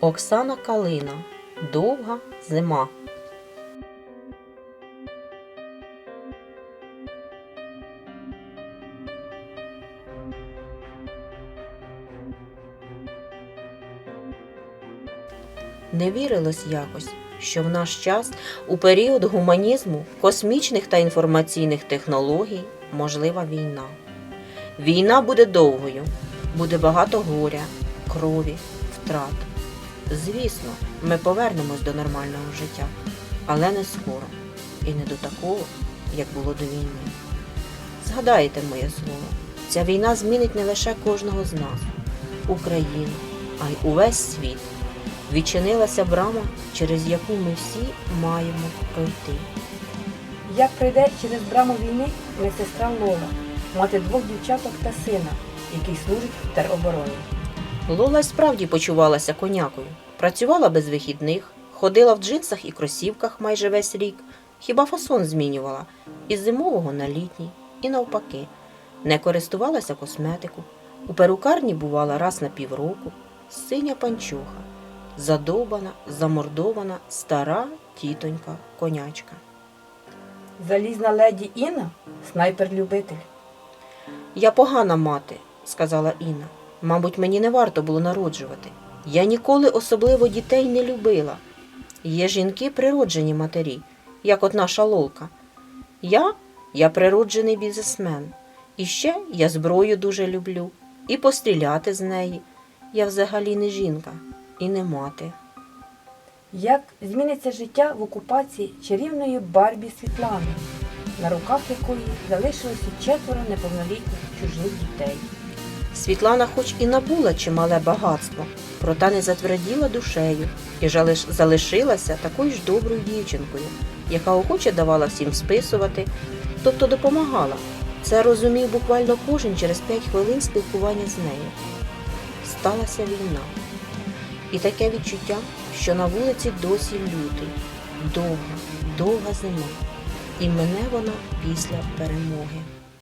Оксана Калина. Довга зима. Не вірилось якось, що в наш час, у період гуманізму, космічних та інформаційних технологій, можлива війна. Війна буде довгою, буде багато горя, крові, втрат. Звісно, ми повернемось до нормального життя, але не скоро і не до такого, як було до війни. Згадайте моє слово, ця війна змінить не лише кожного з нас, Україну, а й увесь світ. Відчинилася брама, через яку ми всі маємо пройти. Як пройде через браму війни медсестра Лола, мати двох дівчаток та сина, який служить в теробороні. Лола справді почувалася конякою, працювала без вихідних, ходила в джинсах і кросівках майже весь рік, хіба фасон змінювала із зимового на літній, і навпаки, не користувалася косметику. У перукарні бувала раз на півроку, синя панчоха, задовбана, замордована стара тітонька конячка. Залізна леді Інна снайпер-любитель. Я погана мати, сказала Інна. Мабуть, мені не варто було народжувати. Я ніколи особливо дітей не любила. Є жінки природжені матері, як от наша лолка. Я, я природжений бізнесмен. І ще я зброю дуже люблю, і постріляти з неї. Я взагалі не жінка і не мати. Як зміниться життя в окупації чарівної Барбі Світлани, на руках якої залишилося четверо неповнолітніх чужих дітей. Світлана хоч і набула чимале багатство, проте не затверділа душею і залишилася такою ж доброю дівчинкою, яка охоче давала всім списувати, тобто допомагала. Це розумів буквально кожен через 5 хвилин спілкування з нею. Сталася війна. І таке відчуття, що на вулиці досі лютий, довга, довга зима. І мене вона після перемоги.